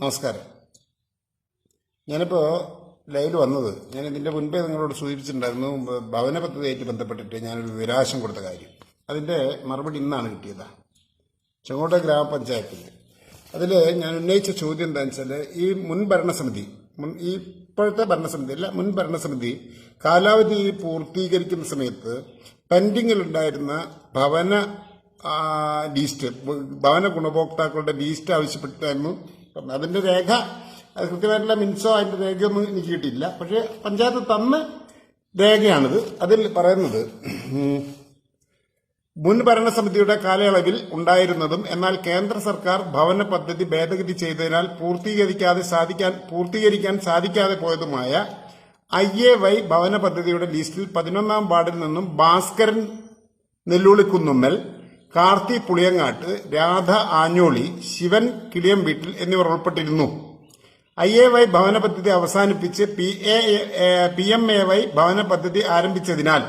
നമസ്കാരം. ഞാനിപ്പോൾ ലൈവിൽ വന്നത് ഞാൻ ഇതിന്റെ മുൻപേ നിങ്ങളോട് സൂചിപ്പിച്ചിട്ടുണ്ടായിരുന്നു ഭവന പദ്ധതിയായിട്ട് ബന്ധപ്പെട്ടിട്ട് ഞാനൊരു വിരാശം കൊടുത്ത കാര്യം. അതിന്റെ മറുപടി ഇന്നാണ് കിട്ടിയത്. ചെങ്ങോട്ട ഗ്രാമപഞ്ചായത്തിൽ അതിൽ ഞാൻ ഉന്നയിച്ച ചോദ്യം എന്താണെന്ന് വെച്ചാൽ ഈ മുൻ ഭരണസമിതി മുൻ ഈ ഇപ്പോഴത്തെ ഭരണസമിതി അല്ല മുൻ ഭരണസമിതി കാലാവധി പൂർത്തീകരിക്കുന്ന സമയത്ത് പെൻഡിങ്ങിലുണ്ടായിരുന്ന ഭവന ലീസ്റ്റ് ഭവന ഗുണഭോക്താക്കളുടെ ലീസ്റ്റ് ആവശ്യപ്പെട്ടായിരുന്നു അതിന്റെ രേഖ അത് കൃത്യമായിട്ടുള്ള മിൻസോ അതിന്റെ രേഖയൊന്നും എനിക്ക് കിട്ടിയില്ല. പക്ഷേ പഞ്ചായത്ത് തന്ന രേഖയാണിത്. അതിൽ പറയുന്നത് മുൻ ഭരണസമിതിയുടെ കാലയളവിൽ ഉണ്ടായിരുന്നതും എന്നാൽ കേന്ദ്ര സർക്കാർ ഭവന പദ്ധതി ഭേദഗതി ചെയ്തതിനാൽ പൂർത്തീകരിക്കാതെ സാധിക്കാൻ പൂർത്തീകരിക്കാൻ സാധിക്കാതെ പോയതുമായ ഐ എ വൈ ഭവന പദ്ധതിയുടെ ലിസ്റ്റിൽ പതിനൊന്നാം വാർഡിൽ നിന്നും ഭാസ്കരൻ നെല്ലുളിക്കുന്നുമ്മൽ കാർത്തി പുളിയങ്ങാട്ട് രാധ ആഞ്ഞോളി ശിവൻ കിളിയം വീട്ടിൽ എന്നിവർ ഉൾപ്പെട്ടിരുന്നു. ഐ എ വൈ ഭവന പദ്ധതി അവസാനിപ്പിച്ച് P A P M A Y ഭവന പദ്ധതി ആരംഭിച്ചതിനാൽ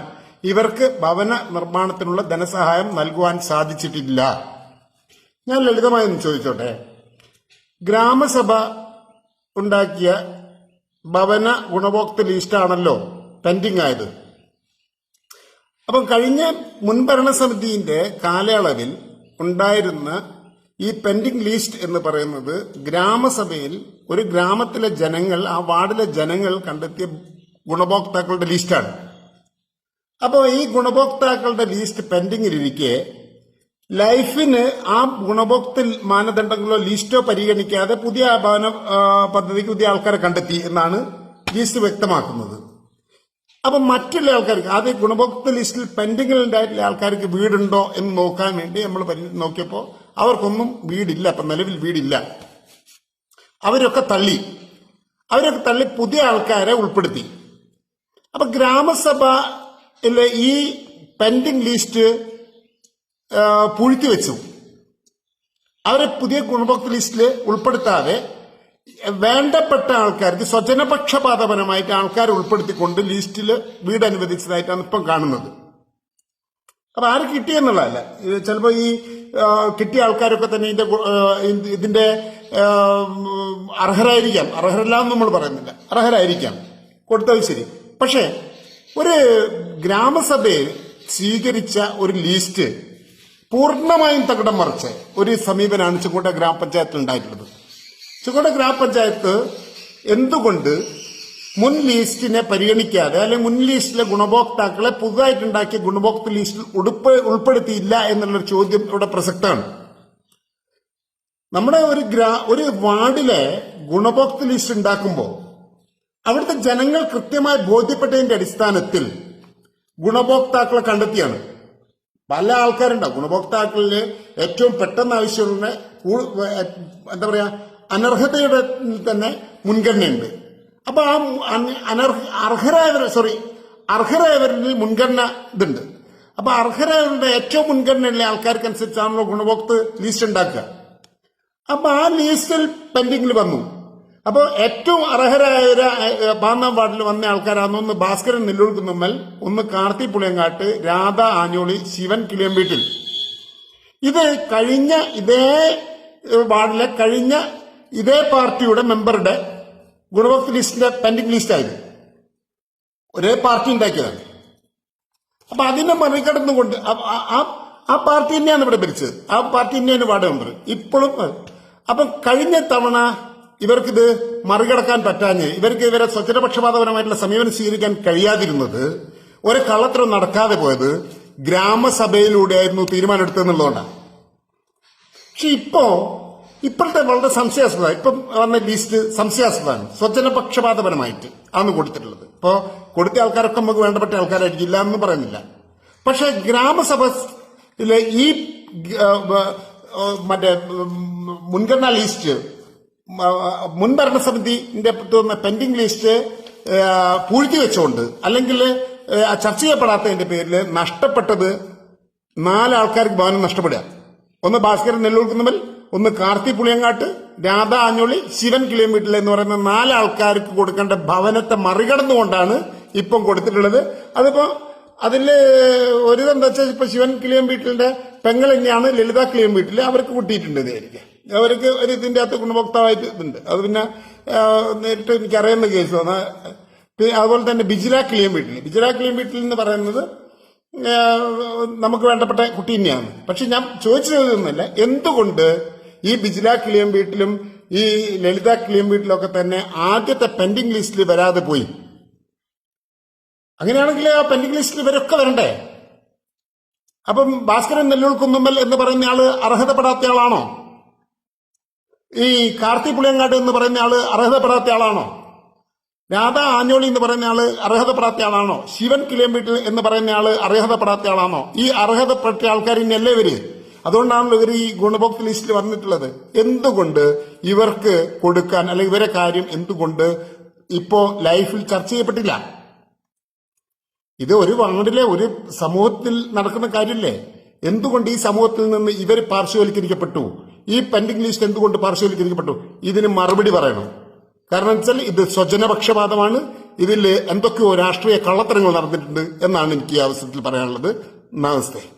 ഇവർക്ക് ഭവന നിർമ്മാണത്തിനുള്ള ധനസഹായം നൽകുവാൻ സാധിച്ചിട്ടില്ല. ഞാൻ ലളിതമായി ഒന്ന് ചോദിച്ചോട്ടെ? ഗ്രാമസഭ ഉണ്ടാക്കിയ ഭവന ഗുണഭോക്തൃ ലിസ്റ്റാണല്ലോ പെൻഡിംഗ് ആയത് അപ്പം കഴിഞ്ഞ മുൻഭരണ സമിതിന്റെ കാലയളവിൽ ഉണ്ടായിരുന്ന ഈ പെൻഡിംഗ് ലിസ്റ്റ് എന്ന് പറയുന്നത് ഗ്രാമസഭയിൽ ഒരു ഗ്രാമത്തിലെ ജനങ്ങൾ ആ വാർഡിലെ ജനങ്ങൾ കണ്ടെത്തിയ ഗുണഭോക്താക്കളുടെ ലിസ്റ്റാണ്. അപ്പോൾ ഈ ഗുണഭോക്താക്കളുടെ ലിസ്റ്റ് പെൻഡിങ്ങിലിരിക്കെ ലൈഫിന് ആ ഗുണഭോക്തൃ മാനദണ്ഡങ്ങളോ ലിസ്റ്റോ പരിഗണിക്കാതെ പുതിയ ഭവന പദ്ധതിക്ക് പുതിയ ആൾക്കാരെ കണ്ടെത്തി എന്നാണ് ലിസ്റ്റ് വ്യക്തമാക്കുന്നത്. അപ്പൊ മറ്റുള്ള ആൾക്കാർക്ക് ആദ്യം ഗുണഭോക്തൃ ലിസ്റ്റിൽ പെൻഡിങ്ങിൽ ഉണ്ടായിട്ടുള്ള ആൾക്കാർക്ക് വീടുണ്ടോ എന്ന് നോക്കാൻ വേണ്ടി നമ്മൾ നോക്കിയപ്പോ അവർക്കൊന്നും വീടില്ല. അപ്പൊ നിലവിൽ വീടില്ല. അവരൊക്കെ തള്ളി. അവരൊക്കെ തള്ളി പുതിയ ആൾക്കാരെ ഉൾപ്പെടുത്തി. അപ്പൊ ഗ്രാമസഭയിലെ ഈ പെൻഡിങ് ലിസ്റ്റ് ആ, പൂഴ്ത്തി വെച്ചു. അവരെ പുതിയ ഗുണഭോക്തൃ ലിസ്റ്റിൽ ഉൾപ്പെടുത്താതെ വേണ്ടപ്പെട്ട ആൾക്കാർക്ക് സ്വജനപക്ഷപാതപരമായിട്ട് ആൾക്കാരെ ഉൾപ്പെടുത്തിക്കൊണ്ട് ലിസ്റ്റിൽ വീട് അനുവദിച്ചതായിട്ടാണ് ഇപ്പം കാണുന്നത്. അപ്പൊ ആര് കിട്ടിയെന്നുള്ളതല്ല ചിലപ്പോൾ ഈ കിട്ടിയ ആൾക്കാരൊക്കെ തന്നെ ഇതിന്റെ ഇതിന്റെ അർഹരായിരിക്കാം. അർഹരല്ല എന്ന് നമ്മൾ പറയുന്നില്ല. അർഹരായിരിക്കാം. കൊടുത്തത് ശരി. പക്ഷേ ഒരു ഗ്രാമസഭയിൽ സ്വീകരിച്ച ഒരു ലിസ്റ്റ് പൂർണമായും തകിടം മറിച്ച് ഒരു സമീപനമാണ് ചെങ്കോട്ട ഗ്രാമപഞ്ചായത്തിൽ ഉണ്ടായിട്ടുള്ളത്. ചെങ്കോട്ട ഗ്രാമപഞ്ചായത്ത് എന്തുകൊണ്ട് മുൻ ലിസ്റ്റിനെ പരിഗണിക്കാതെ അല്ലെങ്കിൽ മുൻ ലിസ്റ്റിലെ ഗുണഭോക്താക്കളെ പുതുതായിട്ടുണ്ടാക്കിയ ഗുണഭോക്തൃ ലിസ്റ്റിൽ ഉടുപ്പ് ഉൾപ്പെടുത്തിയില്ല എന്നുള്ളൊരു ചോദ്യം ഇവിടെ പ്രസക്തമാണ്. നമ്മുടെ ഒരു ഗ്രാ ഒരു വാർഡിലെ ഗുണഭോക്തൃ ലിസ്റ്റ് ഉണ്ടാക്കുമ്പോൾ അവിടുത്തെ ജനങ്ങൾ കൃത്യമായി ബോധ്യപ്പെട്ടതിന്റെ അടിസ്ഥാനത്തിൽ ഗുണഭോക്താക്കളെ കണ്ടെത്തിയാണ്. പല ആൾക്കാരുണ്ടാവും. ഗുണഭോക്താക്കളിൽ ഏറ്റവും പെട്ടെന്ന് ആവശ്യമുള്ള എന്താ പറയാ അനർഹതയുടെ തന്നെ മുൻഗണനയുണ്ട്. അപ്പൊ ആ അന- അനർഹ അർഹരായവർ സോറി അർഹരായവരിൽ മുൻഗണന ഇതുണ്ട്. അപ്പൊ അർഹരായവരുടെ ഏറ്റവും മുൻഗണനയുള്ള ആൾക്കാർക്കനുസരിച്ചാണല്ലോ ഗുണഭോക്തൃ ലിസ്റ്റ് ഉണ്ടാക്കുക. അപ്പൊ ആ ലിസ്റ്റിൽ പെൻഡിങ്ങിൽ വന്നു. അപ്പോൾ ഏറ്റവും അർഹരായ പാന്നാം വാർഡിൽ വന്ന ആൾക്കാരാണ് ഒന്ന് ഭാസ്കരൻ നെല്ലൂർക്കുന്നുമ്മൽ ഒന്ന് കാർത്തി പുളിയങ്ങാട്ട് രാധ ആഞ്ഞോളി ശിവൻ കിളിയമ്പീട്ടിൽ ഇത് കഴിഞ്ഞ ഇതേ വാർഡിലെ കഴിഞ്ഞ ഇതേ പാർട്ടിയുടെ മെമ്പറുടെ ഗുണഭോക്തൃ ലിസ്റ്റിന്റെ പെൻഡിംഗ് ആയിരുന്നു ഒരേ പാർട്ടി ഉണ്ടാക്കിയതാണ്. അപ്പൊ അതിനെ മറികടന്നുകൊണ്ട് ആ- പാർട്ടി തന്നെയാണ് ഇവിടെ ഭരിച്ചത്. ആ പാർട്ടി തന്നെയാണ് വാർഡ് മെമ്പർ. ഇപ്പോഴും. അപ്പം കഴിഞ്ഞ തവണ ഇവർക്കിത് മറികടക്കാൻ പറ്റാഞ്ഞ് ഇവർക്ക് ഇവരെ സ്വജനപക്ഷപാതപരമായിട്ടുള്ള സമീപനം സ്വീകരിക്കാൻ കഴിയാതിരുന്നത് ഒരു കള്ളത്തരം നടക്കാതെ പോയത് ഗ്രാമസഭയിലൂടെയായിരുന്നു തീരുമാനമെടുത്തതെന്നുള്ളതുകൊണ്ടാണ്. പക്ഷെ ഇപ്പോ ഇപ്പോഴത്തെ വളരെ സംശയാസ്പദ ഇപ്പം വന്ന ലിസ്റ്റ് സംശയാസ്പദമാണ്. സ്വജനപക്ഷപാതപരമായിട്ട് ആണ് കൊടുത്തിട്ടുള്ളത്. ഇപ്പോ കൊടുത്ത ആൾക്കാരൊക്കെ നമുക്ക് വേണ്ടപ്പെട്ട ആൾക്കാരായിരിക്കും. ഇല്ല എന്ന് പറയുന്നില്ല. പക്ഷെ ഗ്രാമസഭയിലെ ഈ മറ്റേ മുൻഗണനാ ലിസ്റ്റ് മുൻ ഭരണസമിതിന്റെ പെൻഡിംഗ് ലിസ്റ്റ് പൂഴ്ത്തി വെച്ചുകൊണ്ട് അല്ലെങ്കിൽ ചർച്ച ചെയ്യപ്പെടാത്തതിന്റെ പേരിൽ നഷ്ടപ്പെട്ടത് നാലാൾക്കാർക്ക് ഭവനം നഷ്ടപ്പെടുക. ഒന്ന് ഭാസ്കരൻ നെല്ലൂർക്കുന്നവൽ ഒന്ന് കാർത്തി പുളിയങ്ങാട്ട് രാധ ആഞ്ഞോളി ശിവൻ കിളിയമ്പീട്ടിൽ എന്ന് പറയുന്ന നാല് ആൾക്കാർക്ക് കൊടുക്കേണ്ട ഭവനത്തെ മറികടന്നുകൊണ്ടാണ് ഇപ്പം കൊടുത്തിട്ടുള്ളത്. അതിപ്പോ അതിൽ ഒരു എന്താ വെച്ചാൽ ഇപ്പൊ ശിവൻ കിളിയം വീട്ടിലിന്റെ പെങ്ങൾ തന്നെയാണ് ലളിത കിളിയം വീട്ടിൽ അവർക്ക് കിട്ടിയിട്ടുണ്ട് ഇതായിരിക്കും അവർക്ക് ഒരു ഇതിന്റെ അകത്ത് ഗുണഭോക്താവായിട്ട് ഇതുണ്ട്. അത് പിന്നെ നേരിട്ട് എനിക്ക് അറിയുന്ന കേസാണ് അതുപോലെ തന്നെ ബിജില കിളിയം വീട്ടിൽ ബിജില കിളിയം വീട്ടിൽ എന്ന് പറയുന്നത് നമുക്ക് വേണ്ടപ്പെട്ട കുട്ടി തന്നെയാണ്. പക്ഷെ ഞാൻ ചോദിച്ചതൊന്നുമല്ല എന്തുകൊണ്ട് ഈ ബിജില കിളിയം വീട്ടിലും ഈ ലളിത കിളിയം വീട്ടിലൊക്കെ തന്നെ ആദ്യത്തെ പെൻഡിംഗ് ലിസ്റ്റിൽ വരാതെ പോയി. അങ്ങനെയാണെങ്കിൽ ആ പെൻഡിംഗ് ലിസ്റ്റിൽ ഇവരൊക്കെ വരണ്ടേ? അപ്പം ഭാസ്കരൻ നെല്ലൂർ എന്ന് പറയുന്ന ആൾ അർഹതപ്പെടാത്ത ആളാണോ ഈ കാർത്തി പുളിയങ്ങാട് എന്ന് പറയുന്ന ആൾ അർഹതപ്പെടാത്ത ആളാണോ രാധ ആഞ്ഞോളി എന്ന് പറയുന്ന ആൾ അർഹതപ്പെടാത്ത ആളാണോ ശിവൻ കിളിയമ്പീട്ടിൽ എന്ന് പറയുന്ന ആൾ അർഹതപ്പെടാത്ത ആളാണോ ഈ അർഹതപ്പെട്ട ആൾക്കാർ ഇനി അല്ലേ ഇവർ? അതുകൊണ്ടാണല്ലോ ഇവർ ഈ ഗുണഭോക്തൃ ലിസ്റ്റിൽ വന്നിട്ടുള്ളത്. എന്തുകൊണ്ട് ഇവർക്ക് കൊടുക്കാൻ അല്ലെങ്കിൽ ഇവരെ കാര്യം എന്തുകൊണ്ട് ഇപ്പോ ലൈഫിൽ ചർച്ച ചെയ്യപ്പെട്ടില്ല? ഇത് ഒരു വാർഡിലെ ഒരു സമൂഹത്തിൽ നടക്കുന്ന കാര്യമല്ലേ എന്തുകൊണ്ട് ഈ സമൂഹത്തിൽ നിന്ന് ഇവർ പാർശ്വവൽക്കരിക്കപ്പെട്ടു? ഈ പെൻഡിംഗ് ലിസ്റ്റ് എന്തുകൊണ്ട് പാർശ്വവൽക്കരിക്കപ്പെട്ടു? ഇതിന് മറുപടി പറയണം. കാരണം വെച്ചാൽ ഇത് സ്വജനപക്ഷപാതമാണ്. ഇതിൽ എന്തൊക്കെയോ രാഷ്ട്രീയ കള്ളത്തരങ്ങൾ നടന്നിട്ടുണ്ട് എന്നാണ് എനിക്ക് ഈ അവസരത്തിൽ പറയാനുള്ളത്. നമസ്തേ.